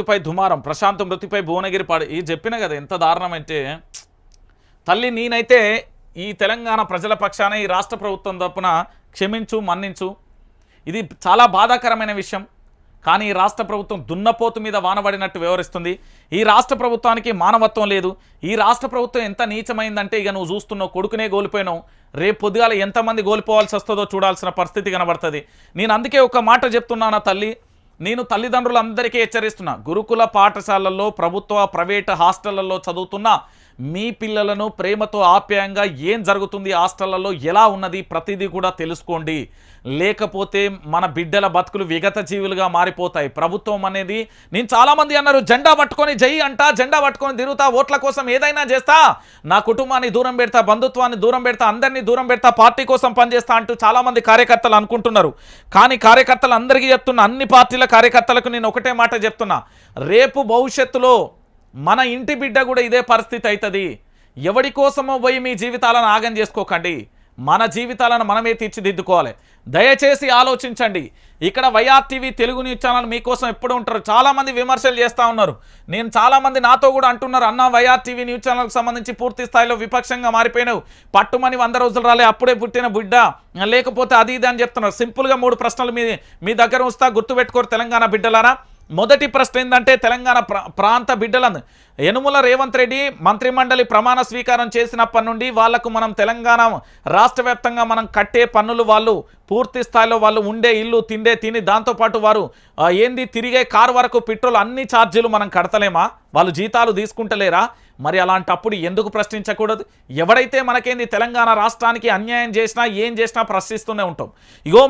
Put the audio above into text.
మృతిపై దుమారం ప్రశాంత్ మృతిపై భువనగిరి పాడు. ఇది చెప్పిన కదా ఎంత దారుణం అంటే తల్లి నేనైతే ఈ తెలంగాణ ప్రజల పక్షాన ఈ రాష్ట్ర ప్రభుత్వం తరపున క్షమించు మన్నించు. ఇది చాలా బాధాకరమైన విషయం. కానీ ఈ రాష్ట్ర ప్రభుత్వం దున్నపోతు మీద వానబడినట్టు వ్యవహరిస్తుంది ఈ రాష్ట్ర ప్రభుత్వానికి మానవత్వం లేదు. ఈ రాష్ట్ర ప్రభుత్వం ఎంత నీచమైందంటే ఇక నువ్వు చూస్తున్నావు కొడుకునే కోల్పోయినావు. రేపు పొద్దుగాల ఎంతమంది కోల్పోవాల్సి వస్తుందో చూడాల్సిన పరిస్థితి కనబడుతుంది. నేను అందుకే ఒక మాట చెప్తున్నానా తల్లి నేను తల్లిదండ్రులందరికీ హెచ్చరిస్తున్నా. గురుకుల పాఠశాలల్లో ప్రభుత్వ ప్రైవేట్ హాస్టళ్ళలో చదువుతున్న మీ పిల్లలను ప్రేమతో ఆప్యాయంగా ఏం జరుగుతుంది హాస్టళ్ళలో ఎలా ఉన్నది ప్రతిదీ కూడా తెలుసుకోండి. లేకపోతే మన బిడ్డల బతుకులు విగత జీవులుగా మారిపోతాయి. ప్రభుత్వం అనేది నేను చాలామంది అన్నారు జెండా పట్టుకొని జై అంటా జెండా పట్టుకొని తిరుగుతా ఓట్ల కోసం ఏదైనా చేస్తా. నా కుటుంబాన్ని దూరం పెడతా బంధుత్వాన్ని దూరం పెడతా అందరినీ దూరం పెడతా పార్టీ కోసం పనిచేస్తా అంటూ చాలామంది కార్యకర్తలు అనుకుంటున్నారు. కానీ కార్యకర్తలు అందరికీ చెప్తున్నా అన్ని పార్టీల కార్యకర్తలకు నేను ఒకటే మాట చెప్తున్నా. రేపు భవిష్యత్తులో మన ఇంటి బిడ్డ కూడా ఇదే పరిస్థితి అవుతుంది ఎవడి కోసమో పోయి మీ జీవితాలను ఆగం చేసుకోకండి. మన జీవితాలను మనమే తీర్చిదిద్దుకోవాలి. దయచేసి ఆలోచించండి. ఇక్కడ Y R TV Telugu news channel మీకోసం ఎప్పుడు ఉంటారు. చాలామంది విమర్శలు చేస్తూ ఉన్నారు. నేను చాలామంది నాతో కూడా అంటున్నారు అన్న వైఆర్ టీవీ న్యూస్ ఛానల్కి సంబంధించి పూర్తి స్థాయిలో విపక్షంగా మారిపోయినావు. పట్టుమని వంద రోజులు రాలే అప్పుడే పుట్టిన బిడ్డ. లేకపోతే అది ఇది అని చెప్తున్నారు. సింపుల్గా మూడు ప్రశ్నలు మీ మీ దగ్గర ఉంచుతా గుర్తుపెట్టుకోరు తెలంగాణ బిడ్డలారా. మొదటి ప్రశ్న ఏంటంటే తెలంగాణ ప్రాంత బిడ్డలను. యనుమల రేవంత్ రెడ్డి మంత్రిమండలి ప్రమాణ స్వీకారం చేసినప్పటి నుండి వాళ్ళకు మనం తెలంగాణ రాష్ట్ర వ్యాప్తంగా మనం కట్టే పన్నులు వాళ్ళు పూర్తి స్థాయిలో వాళ్ళు ఉండే ఇల్లు తిండే తిని దాంతోపాటు వారు ఏంది తిరిగే కారు వరకు పెట్రోల్ అన్ని ఛార్జీలు మనం కడతలేమా? వాళ్ళు జీతాలు తీసుకుంటలేరా? మరి అలాంటప్పుడు ఎందుకు ప్రశ్నించకూడదు? ఎవడైతే మనకేంది తెలంగాణ రాష్ట్రానికి అన్యాయం చేసినా ఏం చేసినా ప్రశ్నిస్తూనే ఉంటాం. ఇగో